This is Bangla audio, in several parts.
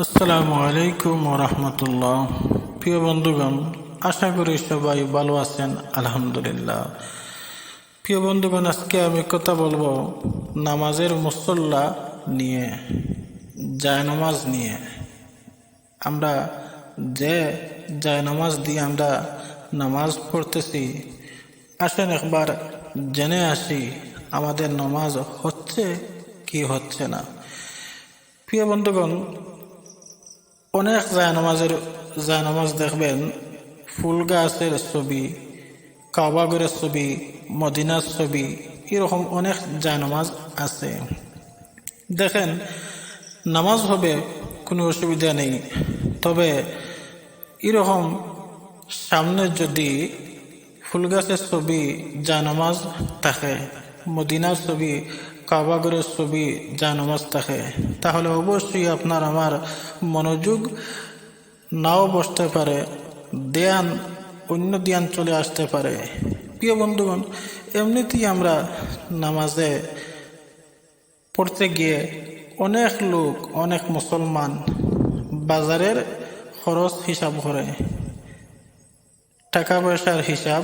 আসসালামু আলাইকুম রহমতুল্লাহ। প্রিয় বন্ধুগণ, আশা করি সবাই ভালো আছেন, আলহামদুলিল্লাহ। প্রিয় বন্ধুগণ, আজকে আমি কথা বলব নামাজের মুসল্লা নিয়ে, জায়নামাজ নিয়ে। আমরা যে জায়নামাজ দিয়ে আমরা নামাজ পড়তেছি, আসেন একবার জেনে আসি আমাদের নামাজ হচ্ছে কি হচ্ছে না। প্রিয় বন্ধুগণ অনেক জায়নামাজের জায়নামাজ দেখবেন ফুল গাছের ছবি, কাবাগরের ছবি, মদিনার ছবি, এরকম অনেক জায়নামাজ আছে। দেখেন, নামাজ হবে, কোনো অসুবিধা নেই। তবে এরকম সামনে যদি ফুল গাছের ছবি জায়নামাজ থাকে মদিনার ছবি কাবাগরের ছবি জায়নামাজ থাকে। তাহলে অবশ্যই আপনার আমার মনোযোগ নাও বসতে পারে দেয়ান অন্য ধ্যান চলে আসতে পারে। প্রিয় বন্ধুগণ, এমনিতেই আমরা নামাজে পড়তে গিয়ে অনেক লোক, অনেক মুসলমান বাজারের খরচ হিসাব করে, টাকা পয়সার হিসাব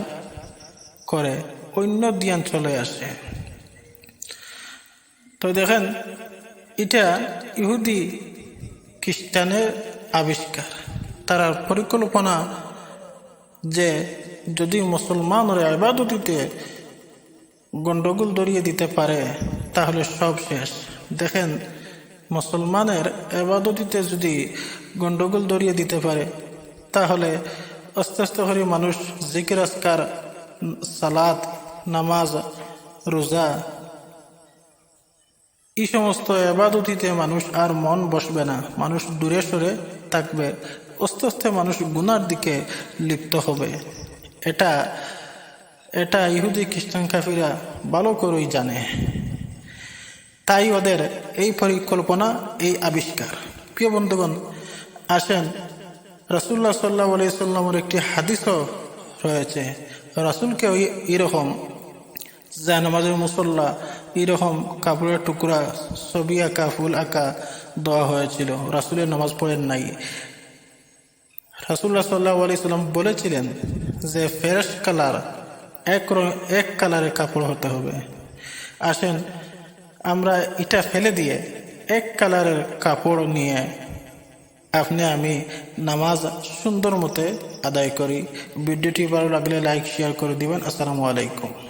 করে। অন্য ধ্যান চলে আসে। তো দেখেন, এটা ইহুদি খ্রিস্টানের আবিষ্কার। তার পরিকল্পনা যে যদি মুসলমানরা আবাদতিতে গণ্ডগোল দরিয়ে দিতে পারে, তাহলে সব শেষ। দেখেন, মুসলমানের এবাদতিতে যদি গণ্ডগোল দরিয়ে দিতে পারে, তাহলে আস্তে আস্তে করে মানুষ জিকির আসকার সালাদ নামাজ, রোজা, এই সমস্ত এবাদতিতে মানুষ আর মন বসবে না। মানুষ দূরে সরে থাকবে। আস্তে আস্তে মানুষ গুনার দিকে লিপ্ত হবে। এটা এটা ইহুদি, খ্রিস্টান কাফিরা ভালো করেই জানে। তাই ওদের এই পরিকল্পনা, এই আবিষ্কার। প্রিয় বন্ধুগণ, আসেন রাসুল্লাহ সাল্লাহ আলাইসাল্লামের একটি হাদিসও রয়েছে। রাসুলকে ওই এরকম জায়নামাজের মুসল্লা এরকম কাপড়ের টুকরা, ছবি আঁকা, ফুল আঁকা দেওয়া হয়েছিল। রাসুলের নামাজ পড়েন নাই। রাসুল্লাহ সাল্লাহ আলাইসাল্লাম বলেছিলেন যে, ফেরেশ কালার এক এক কালারের কাপড় হতে হবে। আসেন, আমরা এটা ফেলে দিয়ে এক কালারের কাপড় নিয়ে আপনি, আমি নামাজ সুন্দর মতে আদায় করি। ভিডিওটি ভালো লাগলে লাইক, শেয়ার করে দিবেন। আসসালামু আলাইকুম।